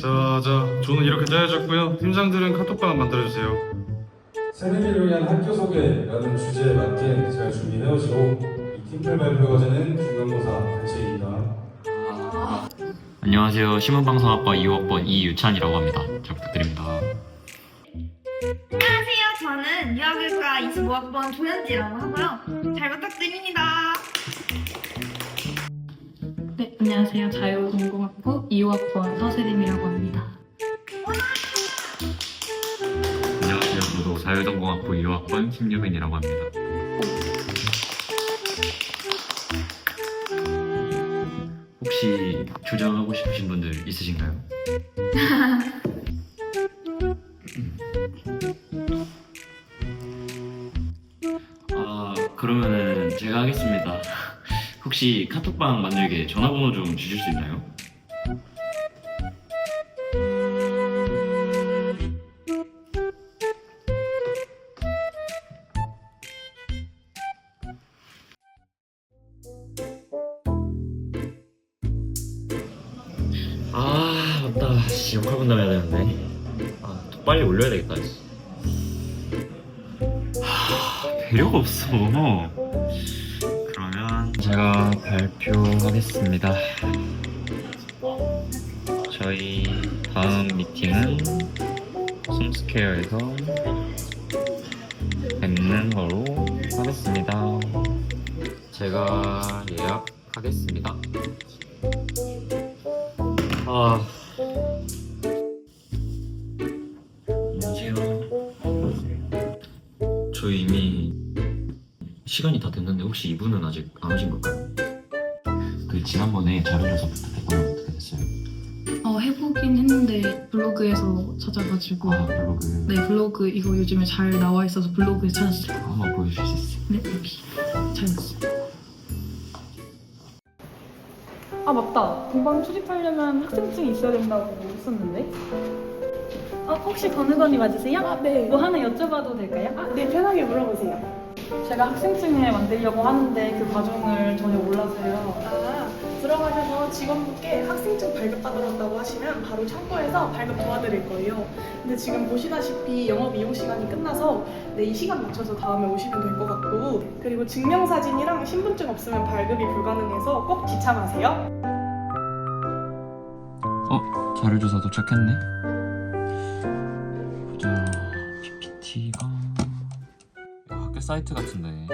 자, 자, 저는 이렇게 짜여졌고요. 팀장들은 카톡방 만들어주세요. 새내기를 위한 학교 소개라는 주제에 맞게 잘 준비해오시고 이 팀플 발표 과제는 중간고사 대체입니다. 안녕하세요. 신문방송학과 2학번 이유찬이라고 합니다. 잘 부탁드립니다. 안녕하세요. 저는 유아교육과 25학번 조현지라고 하고요. 잘 부탁드립니다. 안녕하세요. 자유공공학부 2호학번 서세림이라고 합니다. 안녕하세요. 저도 자유전공학부 2학번 김유빈이라고 합니다. 혹시 조장하고 싶으신 분들 있으신가요? 아 그러면은 제가 하겠습니다. 혹시 카톡방 만들게 전화번호 좀 주실 수 있나요? 아 맞다 씨 역할 분담 해야 되는데 아더 빨리 올려야 되겠다 씨. 하, 배려가 없어 제가 발표하겠습니다 저희 다음 미팅은 솜스케어에서 뵙는 거로 하겠습니다 제가 예약하겠습니다 아. 안녕하세요. 저희 이미 시간이 다 됐는데 혹시 이분은 아직 안 오신 걸까요? 그 지난번에 자료조사 부탁했던 건 어떻게 됐어요? 어, 해보긴 했는데 블로그에서 찾아가지고 아 블로그 네, 블로그 이거 요즘에 잘 나와 있어서 블로그에 찾았어요. 한번 보여주실 수 있어요? 네, 여기 찾았어요. 아 맞다. 동방 출입하려면 학생증이 있어야 된다고 했었는데. 어, 혹시 건우건이 맞으세요? 아, 네. 뭐 하나 여쭤봐도 될까요? 아, 네, 편하게 물어보세요. 제가 학생증을 만들려고 하는데 그 과정을 전혀 몰라서요. 아, 들어가셔서 직원분께 학생증 발급받으러 왔다고 하시면 바로 창고에서 발급 도와드릴 거예요. 근데 지금 보시다시피 영업 이용 시간이 끝나서 네, 이 시간 맞춰서 다음에 오시면 될 것 같고 그리고 증명사진이랑 신분증 없으면 발급이 불가능해서 꼭 지참하세요. 어? 자료조사 도착했네 사이트 같은데.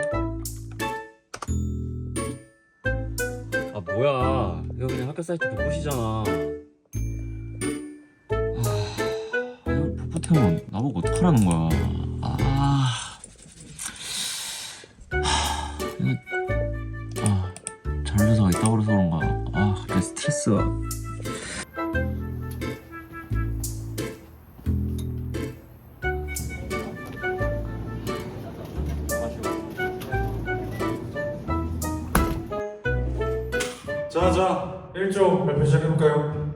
아 뭐야. 이거 그냥 학교 사이트 복붙이잖아. 아 이걸 복붙하면 나보고 어떡하라는 거야. 아. 하, 이거 아 자료조사가 있다고 그래서 그런가. 아 갑자기 스트레스가 자, 자, 1조 발표 시작해볼까요?